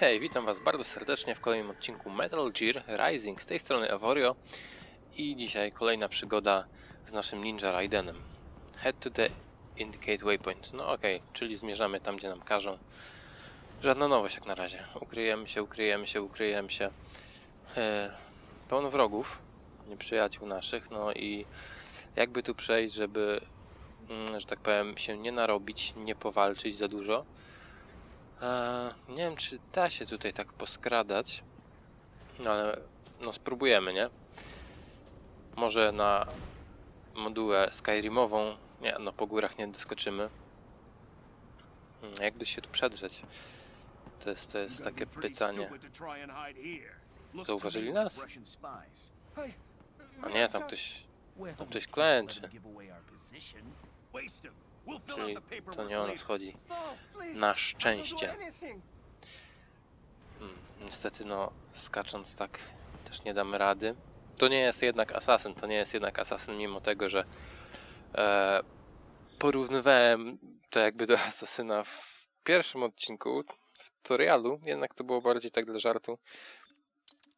Hej, witam was bardzo serdecznie w kolejnym odcinku Metal Gear Rising. Z tej strony Evorio i dzisiaj kolejna przygoda z naszym Ninja Raidenem. Head to the indicate waypoint. No okej, czyli zmierzamy tam, gdzie nam każą. Żadna nowość jak na razie. Ukryjemy się, ukryjemy się, ukryjemy się. E, pełno wrogów, nieprzyjaciół naszych, no i jakby tu przejść, żeby, mm, że tak powiem, się nie narobić, nie powalczyć za dużo. Eee, nie wiem, czy da się tutaj tak poskradać, no ale no spróbujemy, nie? Może na modułę Skyrimową, nie, no po górach nie doskoczymy. Hmm, Jak się tu przedrzeć? To jest, to jest takie pytanie. Zauważyli nas? A nie, tam ktoś, tam ktoś klęczy. Czyli to nie o nas chodzi. Na szczęście. Hmm, niestety, no, skacząc tak też nie damy rady. To nie jest jednak asasyn, to nie jest jednak asasyn, mimo tego, że e, porównywałem to jakby do asasyna w pierwszym odcinku, w tutorialu, jednak to było bardziej tak dla żartu.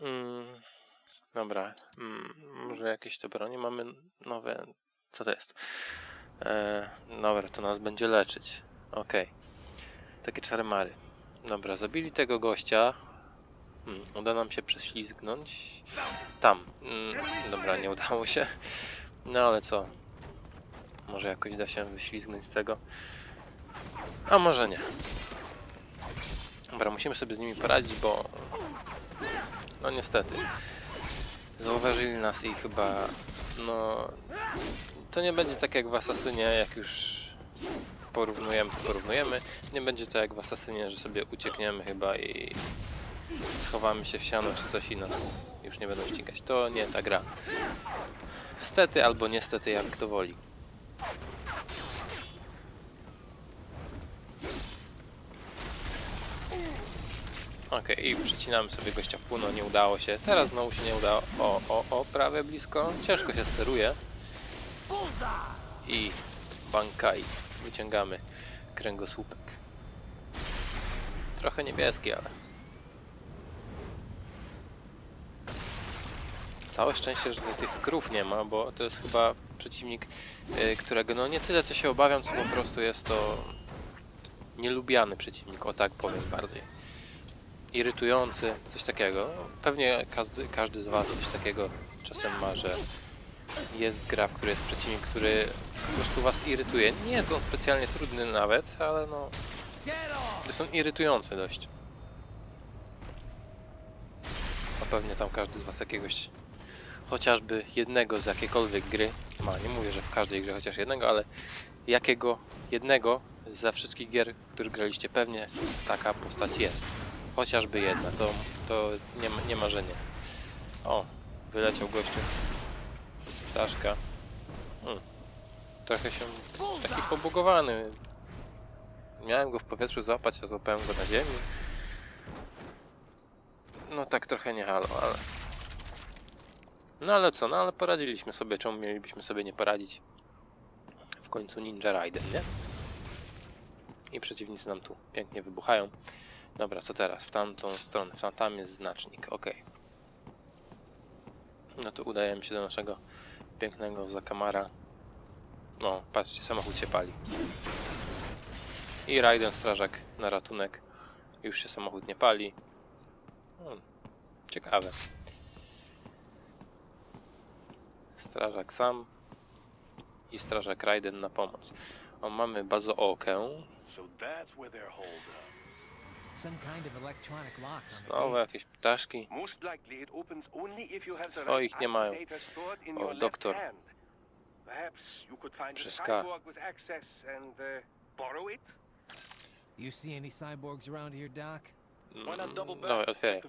Mm, dobra, mm, może jakieś to bronie mamy nowe. Co to jest? E, dobra, to nas będzie leczyć. Okej. Takie czarmary. Dobra, zabili tego gościa. Hmm, uda nam się prześlizgnąć. Tam. Mm, dobra, nie udało się. No ale co? Może jakoś da się wyślizgnąć z tego. A może nie. Dobra, musimy sobie z nimi poradzić, bo... No niestety. Zauważyli nas i chyba... No... To nie będzie tak jak w Asasynie, jak już porównujemy, porównujemy. Nie będzie to jak w Asasynie, że sobie uciekniemy chyba i schowamy się w siano czy coś i nas już nie będą ścigać. To nie ta gra. Stety albo niestety, jak kto woli. Okej, i przecinamy sobie gościa w pół, nie udało się. Teraz znowu się nie udało. O, o, o, prawie blisko. Ciężko się steruje. I bankaj. Wyciągamy kręgosłupek. Trochę niebieski, ale... Całe szczęście, że tych krów nie ma, bo to jest chyba przeciwnik, y, którego no nie tyle co się obawiam, co po prostu jest to nielubiany przeciwnik, o tak powiem bardziej. Irytujący, coś takiego. Pewnie każdy, każdy z Was coś takiego czasem ma, że jest gra, w której jest przeciwnik, który po prostu Was irytuje. Nie jest on specjalnie trudny nawet, ale no... Jest on irytujący dość. A pewnie tam każdy z Was jakiegoś chociażby jednego z jakiejkolwiek gry ma. Nie mówię, że w każdej grze chociaż jednego, ale jakiego jednego ze wszystkich gier, w których graliście, pewnie taka postać jest. Chociażby jedna, to, to nie, nie marzenie. O, wyleciał gościu ptaszka. Hmm. Trochę się taki pobugowany. Miałem go w powietrzu złapać, a złapałem go na ziemi. No tak trochę nie halo, ale... No ale co, no ale poradziliśmy sobie, czemu mielibyśmy sobie nie poradzić? W końcu Ninja Raiden, nie? I przeciwnicy nam tu pięknie wybuchają. Dobra, co teraz? W tamtą stronę. Tam, tam jest znacznik, ok. No to udajemy się do naszego pięknego zakamara. No, patrzcie, samochód się pali. I Raiden, strażak na ratunek. Już się samochód nie pali. Hmm, ciekawe. Strażak sam i strażak Raiden na pomoc. O, mamy bazookę. So that's where they're holed. some kind of electronic lock. Znowu jakieś ptaszki. Swoich nie mają. O, doktor. Przez Perhaps uh, You see any cyborgs around here, Doc? Dawaj, otwieraj.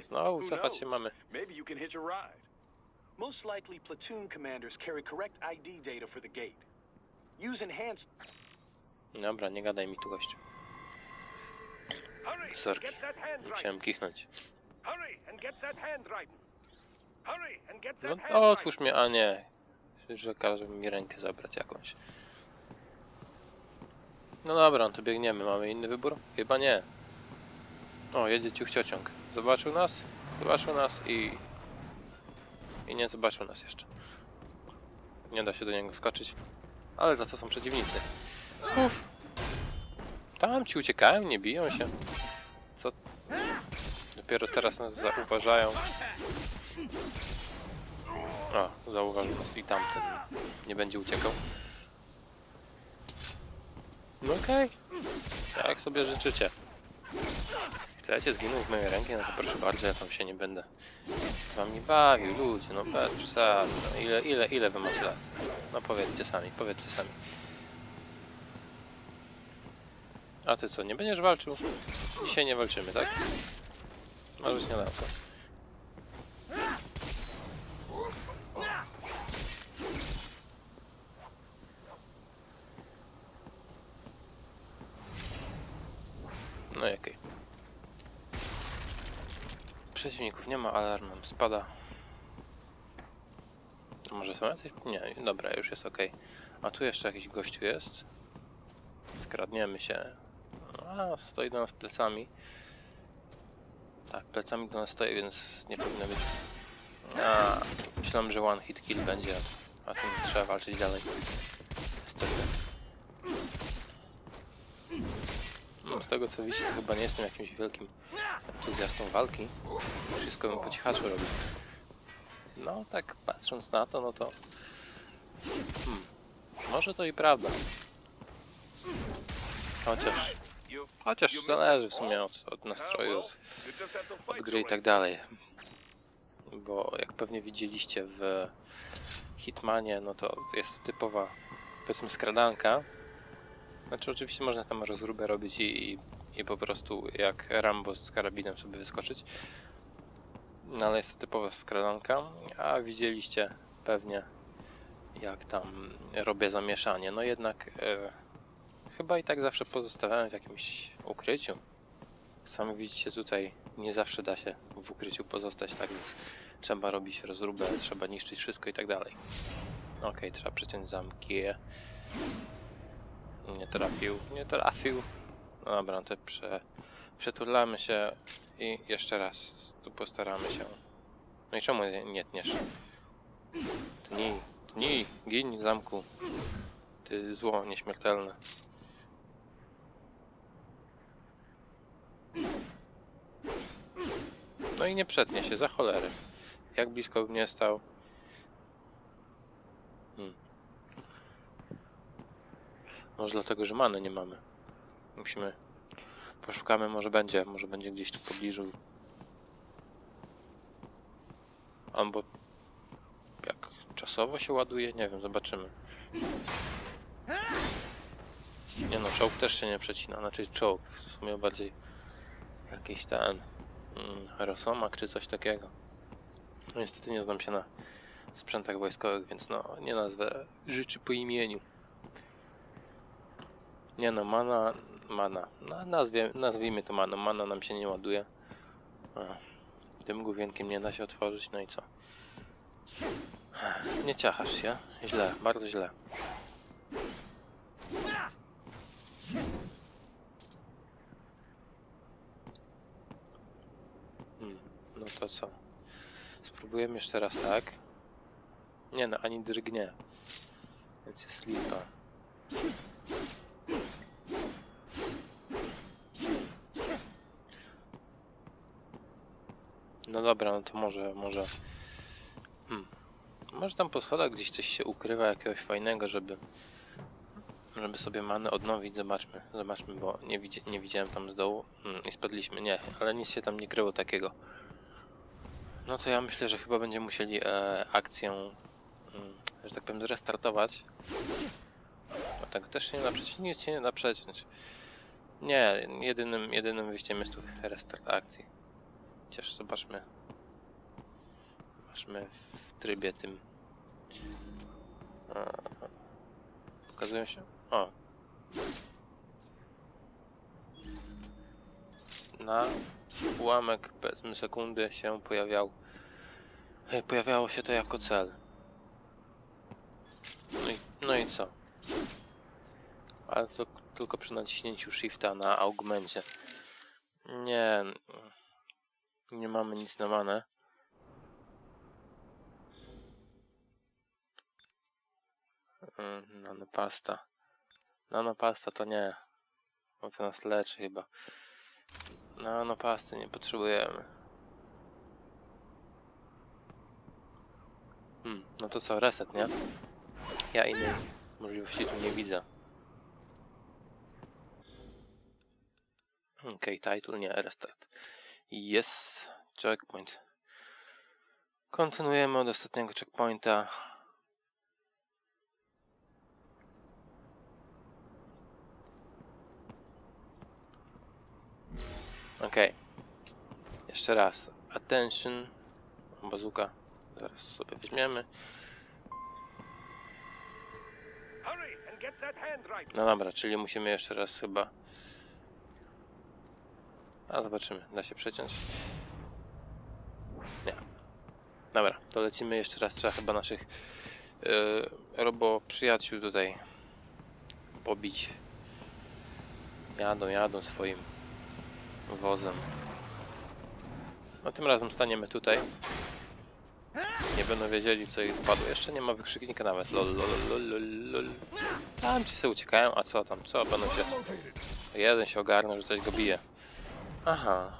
Znowu cofać się mamy. Maybe you can hitch a ride. Most likely platoon commanders carry correct ID data for the gate. Use enhanced... Dobra, nie gadaj mi tu gościu. Sorki. Right. Musiałem kichnąć. No, otwórz mnie, a nie. Że każe mi rękę zabrać jakąś. No dobra, no to biegniemy. Mamy inny wybór? Chyba nie. O, jedzie ciuch ciociąg. Zobaczył nas? Zobaczył nas i... I nie zobaczył nas jeszcze. Nie da się do niego skoczyć. Ale za co są przeciwnicy? Uf. Tam ci uciekają, nie biją się. Co? Dopiero teraz nas zauważają. O, zauważył nas i tamten nie będzie uciekał. No okej. Jak sobie życzycie. Chcecie zginąć w mojej ręki? No to proszę bardzo, ja tam się nie będę z wami bawił, ludzie, no bez przesady. No ile, ile, ile wy macie lat? No powiedzcie sami, powiedzcie sami. A ty co, nie będziesz walczył? Dzisiaj nie walczymy, tak? Może śniadanko. No i okej. Przeciwników nie ma, alarm spada. Może są jacyś? Nie, dobra, już jest ok. A tu jeszcze jakiś gościu jest. Skradniemy się. A, stoi do nas plecami. Tak, plecami do nas stoi, więc nie powinno być. A, myślałem, że one hit kill będzie, a nie trzeba walczyć dalej. Niestety. No, z tego co widzicie, to chyba nie jestem jakimś wielkim entuzjastą walki. Wszystko bym po cichaczu robił. No, tak patrząc na to, no to... Hmm, może to i prawda. Chociaż... Chociaż zależy w sumie od, od nastroju, od, gry i tak dalej. Bo jak pewnie widzieliście w Hitmanie, no to jest typowa, powiedzmy, skradanka. Znaczy oczywiście można tam rozróbę robić i, i, i po prostu jak Rambo z karabinem sobie wyskoczyć. No ale jest to typowa skradanka, a widzieliście pewnie jak tam robię zamieszanie. No jednak e, chyba i tak zawsze pozostawiałem w jakimś ukryciu. Sami widzicie tutaj nie zawsze da się w ukryciu pozostać, tak więc trzeba robić rozróbę, trzeba niszczyć wszystko i tak dalej. Okej, trzeba przeciąć zamki. Nie trafił, nie trafił. No dobra, no to prze, przetulamy się i jeszcze raz tu postaramy się. No i czemu nie, nie tniesz? Tnij, tnij, gin zamku. Ty zło nieśmiertelne. No i nie przetnie się, za cholerę. Jak blisko bym nie stał. Hmm. Może dlatego, że many nie mamy. Musimy... Poszukamy, może będzie, może będzie gdzieś tu w pobliżu. Albo... Jak czasowo się ładuje? Nie wiem, zobaczymy. Nie no, czołg też się nie przecina, znaczy czołg, w sumie bardziej jakiś ten mm, Rosomak czy coś takiego. No niestety nie znam się na sprzętach wojskowych, więc no nie nazwę rzeczy po imieniu. Nie no, mana, mana. No, nazwie, nazwijmy to maną. Mana nam się nie ładuje. A, tym główienkiem nie da się otworzyć, no i co? Nie ciachasz się. Źle, bardzo źle. Hmm, no to co? Spróbujemy jeszcze raz tak. Nie no, ani drgnie. Więc jest lipa. No dobra, no to może, może... Hmm. Może tam po schodach gdzieś coś się ukrywa, jakiegoś fajnego, żeby... Żeby sobie manę odnowić, zobaczmy, zobaczmy, bo nie, widzi, nie widziałem tam z dołu mm, i spadliśmy, nie, ale nic się tam nie kryło takiego. No to ja myślę, że chyba będziemy musieli e, akcję, mm, że tak powiem, zrestartować. No tak też się nie da przeciąć, nic się nie da przeciąć. Nie, jedynym, jedynym wyjściem jest tu restart akcji. Chociaż zobaczmy. Zobaczmy w trybie tym. E, pokazują się. O. Na ułamek, powiedzmy sekundy się pojawiał. e, Pojawiało się to jako cel. No i, no i co? Ale to tylko przy naciśnięciu shifta na augmencie. Nie, nie mamy nic na manę. Mm, Nanopasta. Nanopasta to nie. Bo to nas leczy chyba. Nanopasty nie potrzebujemy. Hmm, no to co, reset, nie? Ja innej możliwości tu nie widzę. Okej, title nie, restart. Yes, checkpoint. Kontynuujemy od ostatniego checkpointa. Okej. Jeszcze raz. Attention. Bazuka. Zaraz sobie weźmiemy. No dobra, czyli musimy jeszcze raz chyba. A zobaczymy, da się przeciąć. Nie. Dobra, to lecimy jeszcze raz. Trzeba chyba naszych yy, robo przyjaciół tutaj pobić. Jadą, jadą swoim wozem. No tym razem staniemy tutaj. Nie będą wiedzieli co ich wpadło. Jeszcze nie ma wykrzyknika nawet. Lol, lol, lol, lol. Tam ci sobie uciekają, a co tam, co? Będą się... Jeden się ogarnął, że coś go bije. Aha.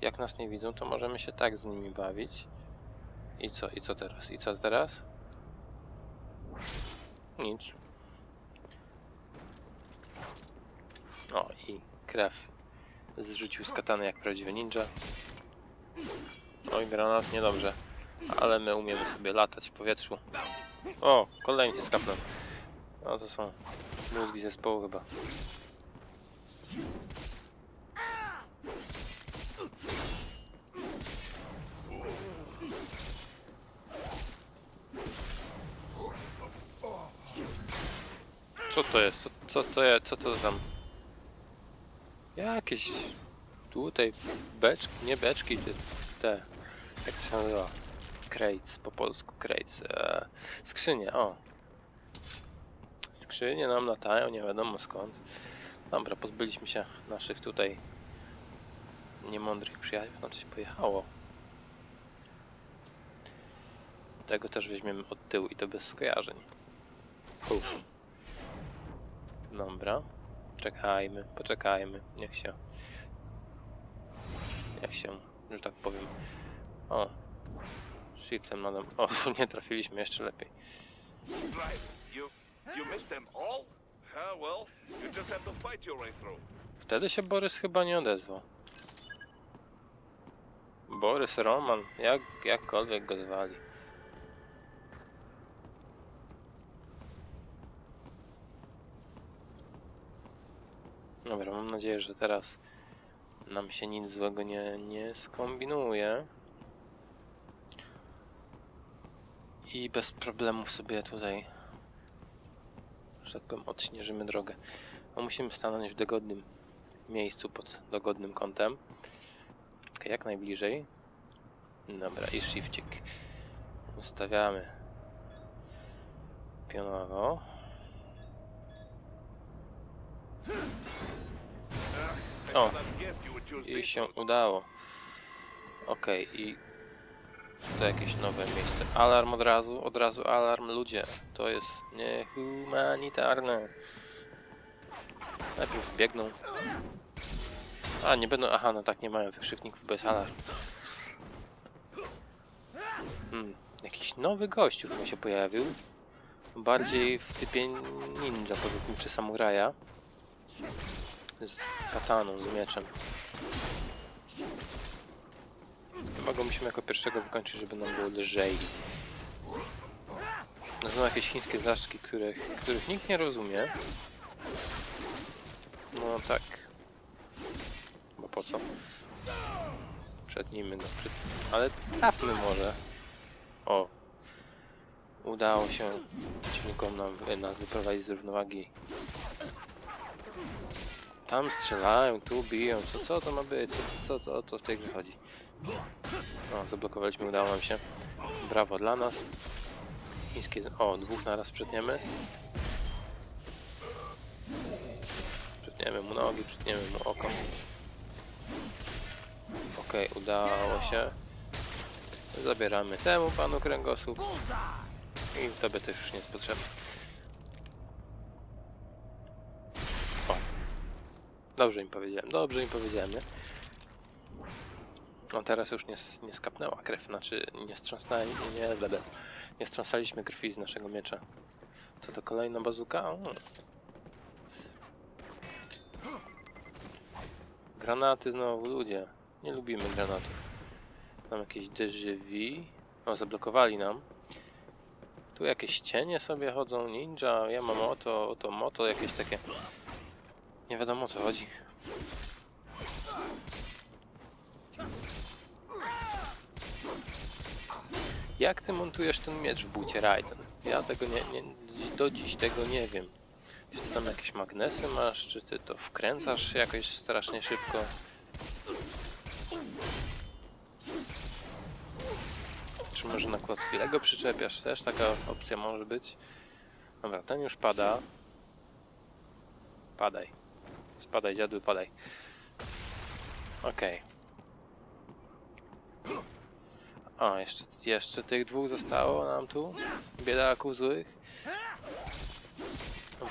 Jak nas nie widzą, to możemy się tak z nimi bawić. I co, i co teraz? I co teraz? Nic. O, i krew. Zrzucił z katany jak prawdziwy ninja. Oj, granat, niedobrze. Ale my umiemy sobie latać w powietrzu. O, kolejny się skapnął. No to są mózgi zespołu chyba. Co to jest? Co, co to jest? Co to tam? Jakieś tutaj beczki, nie beczki, te, te jak to się nazywa? Crates, po polsku crates. E, skrzynie, o. Skrzynie nam latają, nie wiadomo skąd. Dobra, pozbyliśmy się naszych tutaj niemądrych przyjaciół. No coś pojechało. Tego też weźmiemy od tyłu i to bez skojarzeń. Uf. Dobra. Czekajmy, poczekajmy. Niech się... Niech się, że tak powiem... O. Shiftem nadam... O, nie trafiliśmy jeszcze lepiej. Wtedy się Borys chyba nie odezwał. Borys, Roman, jak, jakkolwiek go zwali. Dobra, mam nadzieję, że teraz nam się nic złego nie, nie skombinuje. I bez problemów sobie tutaj, że tak powiem, odśnieżymy drogę. No musimy stanąć w dogodnym miejscu pod dogodnym kątem. Ok, jak najbliżej. Dobra, i shifcik. Ustawiamy pionowo. O, i się udało. Ok, i to jakieś nowe miejsce. Alarm od razu, od razu alarm, ludzie. To jest niehumanitarne. Najpierw biegną. A, nie będą. Aha, no tak, nie mają wykrzykników bez alarm. Hmm, jakiś nowy gościu chyba się pojawił. Bardziej w typie ninja, powiedzmy, czy samuraja. Z kataną, z mieczem. Chyba musimy jako pierwszego wykończyć, żeby nam było lżej. No są jakieś chińskie zaszczki, których, których nikt nie rozumie. No tak. Bo po co? Przednijmy go. Przed... Ale trafmy może. O. Udało się przeciwnikom nam, nas wyprowadzić z równowagi. Tam strzelają, tu biją. Co, co to ma być? Co, co, co, co w tej grze chodzi? O, zablokowaliśmy, udało nam się. Brawo dla nas. Chińskie... O, dwóch naraz przetniemy. Przytniemy mu nogi, przytniemy mu oko. Okej, udało się. Zabieramy temu panu kręgosłup. I tobie to już nie jest potrzebne. Dobrze im powiedziałem, dobrze im powiedziałem, nie? O, teraz już nie, nie skapnęła krew, znaczy nie strząsnęli, nie, nie, nie, nie strząsaliśmy krwi z naszego miecza. Co to kolejna bazuka? O. Granaty znowu, ludzie. Nie lubimy granatów. Mam jakieś déjeuvi. O, zablokowali nam. Tu jakieś cienie sobie chodzą, ninja, ja mam oto, oto, moto, jakieś takie... Nie wiadomo o co chodzi. Jak ty montujesz ten miecz w bucie Raiden? Ja tego nie, nie, do dziś tego nie wiem. Czy ty tam jakieś magnesy masz, czy ty to wkręcasz jakoś strasznie szybko? Czy może na klocki Lego przyczepiasz? Też taka opcja może być. Dobra, ten już pada. Padaj. Spadaj, dziadu, padaj. Okej. O, jeszcze, jeszcze tych dwóch zostało nam tu. Biedaków złych.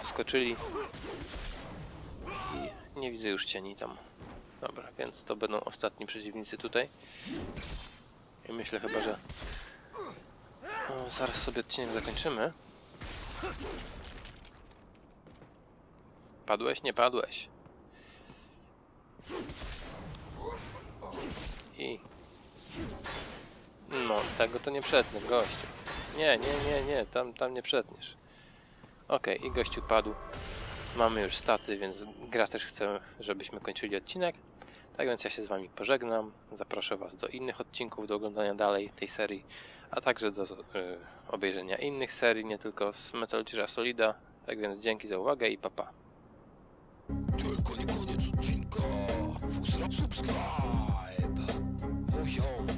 Wyskoczyli. I nie widzę już cieni tam. Dobra, więc to będą ostatni przeciwnicy tutaj. I myślę chyba, że o, zaraz sobie odcinek zakończymy. Padłeś? Nie padłeś. I... No, tego to nie przetnę, gościu. Nie, nie, nie, nie, tam, tam nie przetniesz. Okej, i gościu padł. Mamy już staty, więc gra też chce, żebyśmy kończyli odcinek. Tak więc ja się z Wami pożegnam. Zaproszę Was do innych odcinków, do oglądania dalej tej serii, a także do y, obejrzenia innych serii, nie tylko z Metal Gear Solida. Tak więc dzięki za uwagę i papa. Tylko subscribe. Oh Moyo.